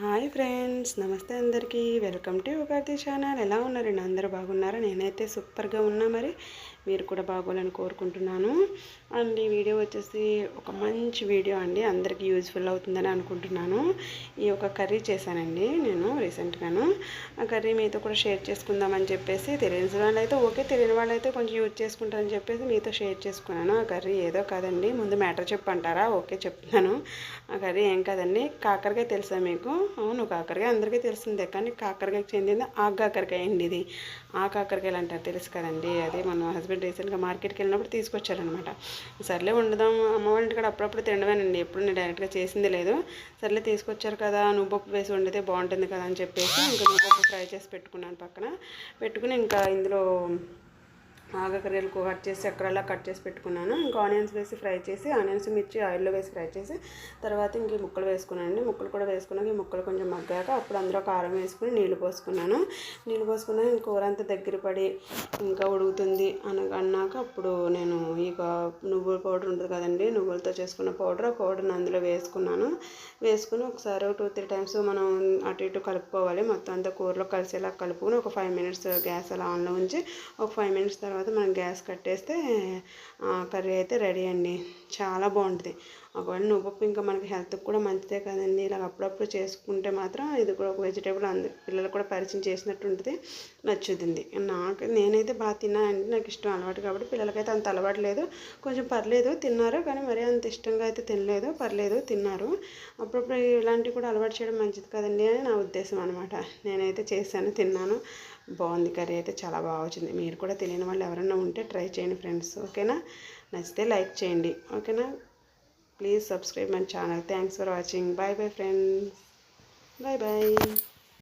Hi friends నమస్తే అందరికీ. Welcome to Ugadi channel. ఎలా ఉన్నారండి? అందరూ బాగున్నారా? నేనైతే సూపర్గా ఉన్నా మరి. మీరు కూడా బాగోవాలని కోరుకుంటున్నాను. అండ్ ఈ వీడియో వచ్చేసి ఒక మంచి వీడియో అండి. అందరికీ యూజ్ఫుల్ అవుతుందని అనుకుంటున్నాను. ఈ ఒక కర్రీ చేశానండి నేను రీసెంట్గాను. ఆ కర్రీ మీతో కూడా షేర్ చేసుకుందామని చెప్పేసి తెలియని వాళ్ళైతే ఓకే తెలియని వాళ్ళైతే కొంచెం యూజ్ చేసుకుంటారని చెప్పేసి మీతో షేర్ చేసుకున్నాను. ఆ కర్రీ ఏదో కాదండి. ముందు మ్యాటర్ చెప్పంటారా? ఓకే చెప్తున్నాను. ఆ కర్రీ ఏం కాదండి. కాకరకాయ తెలుసా మీకు? అవును కాకరకాయ అందరికీ తెలిసిందే. కానీ కాకరకాయ చెందింది ఆ కాకరకాయ అండి ఇది. ఆ కాకరకాయలు అంటారు. తెలుసు కదండి. అది మన హస్బెండ్ రీసెంట్గా మార్కెట్కి వెళ్ళినప్పుడు తీసుకొచ్చారనమాట. సర్లే వండుదాం అమ్మ వాళ్ళ ఇంటికాడ అప్పుడప్పుడు తినడమేనండి ఎప్పుడు నేను డైరెక్ట్గా చేసింది లేదు. సర్లే తీసుకొచ్చారు కదా నువ్వు పప్పు వేసి వండితే బాగుంటుంది కదా అని చెప్పేసి ఇంకా నువ్వు ఫ్రై చేసి పెట్టుకున్నాను పక్కన. పెట్టుకుని ఇంకా ఇందులో ఆగకర్రీలు కట్ చేసి అక్కడలా కట్ చేసి పెట్టుకున్నాను. ఇంకా ఆనియన్స్ వేసి ఫ్రై చేసి ఆనియన్స్ మిర్చి ఆయిల్లో వేసి ఫ్రై చేసి తర్వాత ఇంక ముక్కలు వేసుకున్నానండి. ముక్కలు కూడా వేసుకున్నాక ఈ ముక్కలు కొంచెం మగ్గాక అప్పుడు అందులో కారం వేసుకుని నీళ్ళు పోసుకున్నాను. నీళ్ళు పోసుకున్నాను కూర అంతా దగ్గర పడి ఇంకా ఉడుకుతుంది అని అన్నాక అప్పుడు నేను ఇక నువ్వుల పౌడర్ ఉంటుంది కదండి నువ్వులతో చేసుకున్న పౌడర్ ఆ పౌడర్ని అందులో వేసుకున్నాను. వేసుకుని ఒకసారి టూ త్రీ టైమ్స్ మనం అటు ఇటు కలుపుకోవాలి. మొత్తం అంతా కూరలో కలిసేలా కలుపుకొని ఒక ఫైవ్ మినిట్స్ గ్యాస్ అలా ఆన్లో ఉంచి ఒక ఫైవ్ మినిట్స్ తర్వాత తర్వాత మనం గ్యాస్ కట్టేస్తే కర్రీ అయితే రెడీ అండి. చాలా బాగుంటుంది. ఒకవేళ నువ్వుపప్పు ఇంకా మనకి హెల్త్కి కూడా మంచిదే కదండి. ఇలా అప్పుడప్పుడు చేసుకుంటే మాత్రం ఇది కూడా ఒక వెజిటేబుల్ అందరి పిల్లలు కూడా పరిచయం చేసినట్టు ఉంటుంది నచ్చుతుంది. నాకు నేనైతే బాగా తిన్నానంటే నాకు ఇష్టం అలవాటు కాబట్టి పిల్లలకైతే అంత అలవాటు లేదు. కొంచెం పర్లేదు తిన్నారు కానీ మరీ అంత ఇష్టంగా అయితే తినలేదు పర్లేదు తిన్నారు. అప్పుడప్పుడు ఇలాంటివి కూడా అలవాటు చేయడం మంచిది కదండి అని నా ఉద్దేశం అనమాట నేనైతే చేశాను తిన్నాను. బాగుంది కర్రీ అయితే చాలా బాగా వచ్చింది. మీరు కూడా తెలియని వాళ్ళు ఎవరైనా ఉంటే ట్రై చేయండి ఫ్రెండ్స్. ఓకేనా? నచ్చితే లైక్ చేయండి. ఓకేనా? Please subscribe my channel. Thanks for watching. Bye bye friends. Bye bye